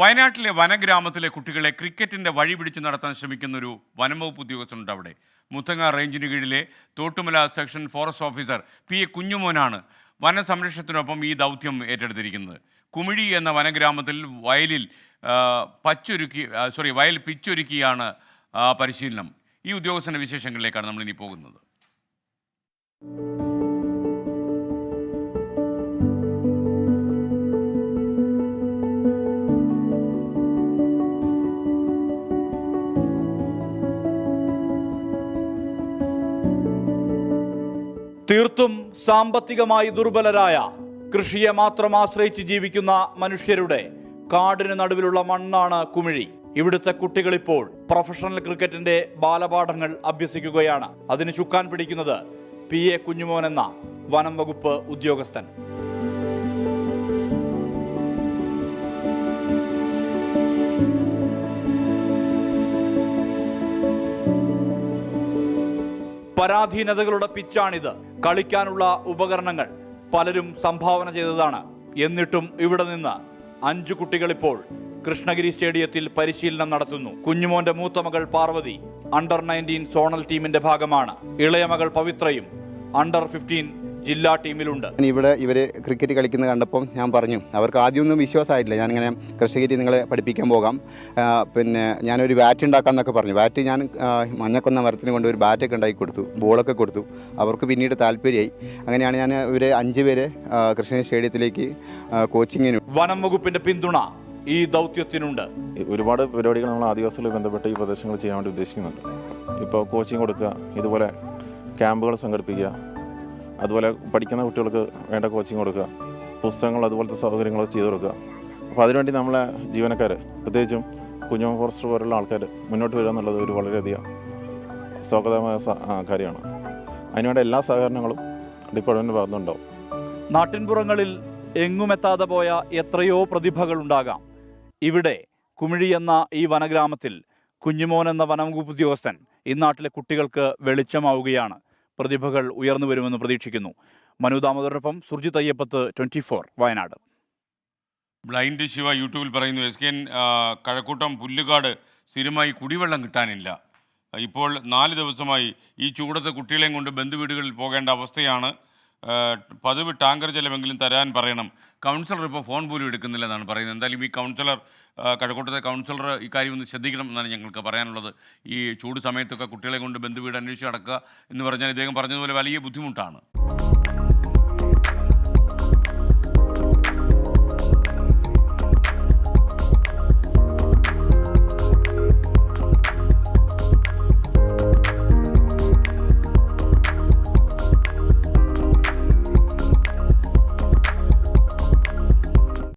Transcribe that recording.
വയനാട്ടിലെ വനഗ്രാമത്തിലെ കുട്ടികളെ ക്രിക്കറ്റിന്റെ വഴി പിടിച്ച് നടത്താൻ ശ്രമിക്കുന്ന ഒരു വനംവകുപ്പ് ഉദ്യോഗസ്ഥനുണ്ട് അവിടെ. മുത്തങ്ങ റേഞ്ചിന് കീഴിലെ Thottumala section forest officer P A കുഞ്ഞുമോനാണ് വനസംരക്ഷണത്തിനൊപ്പം ഈ ദൗത്യം ഏറ്റെടുത്തിരിക്കുന്നത്. കുമിഴി എന്ന വനഗ്രാമത്തിൽ വയലിൽ പച്ചൊരുക്കി സോറി വയൽ പിച്ചൊരുക്കിയാണ് പരിശീലനം. ഈ ഉദ്യോഗസ്ഥന്റെ വിശേഷങ്ങളിലേക്കാണ് നമ്മൾ ഇനി പോകുന്നത്. തീർത്തും സാമ്പത്തികമായി ദുർബലരായ കൃഷിയെ മാത്രം ആശ്രയിച്ച് ജീവിക്കുന്ന മനുഷ്യരുടെ കാടിന് നടുവിലുള്ള മണ്ണാണ് കുമിഴി. ഇവിടുത്തെ കുട്ടികൾ ഇപ്പോൾ പ്രൊഫഷണൽ ക്രിക്കറ്റിന്റെ ബാലപാഠങ്ങൾ അഭ്യസിക്കുകയാണ്. അതിന് ചുക്കാൻ പിടിക്കുന്നത് പി എ കുഞ്ഞുമോൻ എന്ന വനം വകുപ്പ് ഉദ്യോഗസ്ഥൻ. പരാധീനതകളുടെ പിച്ചാണിത്. കളിക്കാനുള്ള ഉപകരണങ്ങൾ പലരും സംഭാവന ചെയ്തതാണ്. എന്നിട്ടും ഇവിടെ നിന്ന് അഞ്ചു കുട്ടികൾ ഇപ്പോൾ കൃഷ്ണഗിരി സ്റ്റേഡിയത്തിൽ പരിശീലനം നടത്തുന്നു. കുഞ്ഞുമോന്റെ മൂത്ത മകൾ പാർവതി അണ്ടർ നയന്റീൻ സോണൽ ടീമിന്റെ ഭാഗമാണ്. ഇളയ മകൾ പവിത്രയും അണ്ടർ ഫിഫ്റ്റീൻ ജില്ലാ ടീമിലുണ്ട്. ഞാൻ ഇവിടെ ഇവർ ക്രിക്കറ്റ് കളിക്കുന്നത് കണ്ടപ്പം ഞാൻ പറഞ്ഞു അവർക്ക് ആദ്യമൊന്നും വിശ്വാസമായിട്ടില്ല. ഞാനിങ്ങനെ കൃഷിഗിരി നിങ്ങളെ പഠിപ്പിക്കാൻ പോകാം. പിന്നെ ഞാനൊരു ബാറ്റ് ഉണ്ടാക്കാമെന്നൊക്കെ പറഞ്ഞു. ബാറ്റ് ഞാൻ മഞ്ഞക്കൊന്ന മരത്തിന് കൊണ്ട് ഒരു ബാറ്റൊക്കെ ഉണ്ടാക്കി കൊടുത്തു ബോളൊക്കെ കൊടുത്തു. അവർക്ക് പിന്നീട് താല്പര്യമായി. അങ്ങനെയാണ് ഞാൻ ഇവരെ അഞ്ച് പേരെ കൃഷ്ണ സ്റ്റേഡിയത്തിലേക്ക് കോച്ചിങ്ങിനും കോച്ചിങ്ങിന് വനം വകുപ്പിന്റെ പിന്തുണ ഈ ദൗത്യത്തിനുണ്ട്. ഒരുപാട് പരിപാടികൾ നമ്മൾ ആദിവാസികളുമായി ബന്ധപ്പെട്ട് ഈ പ്രദേശങ്ങൾ ചെയ്യാൻ വേണ്ടി ഉദ്ദേശിക്കുന്നുണ്ട്. ഇപ്പോൾ കോച്ചിങ് കൊടുക്കുക ഇതുപോലെ ക്യാമ്പുകൾ സംഘടിപ്പിക്കുക അതുപോലെ പഠിക്കുന്ന കുട്ടികൾക്ക് വേണ്ട കോച്ചിങ് കൊടുക്കുക. പുസ്തകങ്ങൾ അതുപോലത്തെ സൗകര്യങ്ങൾ ചെയ്തു കൊടുക്കുക. അപ്പോൾ അതിനുവേണ്ടി നമ്മളെ ജീവനക്കാർ പ്രത്യേകിച്ചും കുഞ്ഞോ ഫോറസ്റ്റർ പോലുള്ള ആൾക്കാർ മുന്നോട്ട് വരിക എന്നുള്ളത് ഒരു വളരെയധികം സ്വാഗതമായ കാര്യമാണ്. അതിനുവേണ്ട എല്ലാ സഹകരണങ്ങളും ഡിപ്പാർട്ട്മെന്റ് ഭാഗത്തുനിന്നുണ്ടാവും നാട്ടിൻപുറങ്ങളിൽ എങ്ങുമെത്താതെ പോയ എത്രയോ പ്രതിഭകളുണ്ടാകാം ഇവിടെ കുമിഴി എന്ന ഈ വനഗ്രാമത്തിൽ കുഞ്ഞുമോൻ എന്ന വനംവകുപ്പ് ഉദ്യോഗസ്ഥൻ ഇന്നാട്ടിലെ കുട്ടികൾക്ക് വെളിച്ചമാവുകയാണ്. പ്രതിഭകൾ ഉയർന്നു വരുമെന്ന് പ്രതീക്ഷിക്കുന്നു. Manu ദാമോദരനൊപ്പം Surjith Ayyappath twenty four Wayanad. Blind Shiva യൂട്യൂബിൽ പറയുന്നു S K N Kazhakkoottam Pullukad സ്ഥിരമായി കുടിവെള്ളം കിട്ടാനില്ല. ഇപ്പോൾ നാല് ദിവസമായി ഈ ചൂടത്ത് കുട്ടികളെയും കൊണ്ട് ബന്ധുവീടുകളിൽ പോകേണ്ട അവസ്ഥയാണ്. പതിവ് ടാങ്കർ ജലമെങ്കിലും തരാൻ പറയണം. കൗൺസിലർ ഇപ്പോൾ ഫോൺ പോലും എടുക്കുന്നില്ല എന്നാണ് പറയുന്നത്. എന്തായാലും ഈ കൗൺസിലർ കഴക്കൂട്ടത്തെ കൗൺസിലർ ഇക്കാര്യം ഒന്ന് ശ്രദ്ധിക്കണം എന്നാണ് ഞങ്ങൾക്ക് പറയാനുള്ളത്. ഈ ചൂട് സമയത്തൊക്കെ കുട്ടികളെ കൊണ്ട് ബന്ധുവീട് അന്വേഷിച്ച് നടക്കുക എന്ന് പറഞ്ഞാൽ ഇദ്ദേഹം പറഞ്ഞതുപോലെ വലിയ ബുദ്ധിമുട്ടാണ്.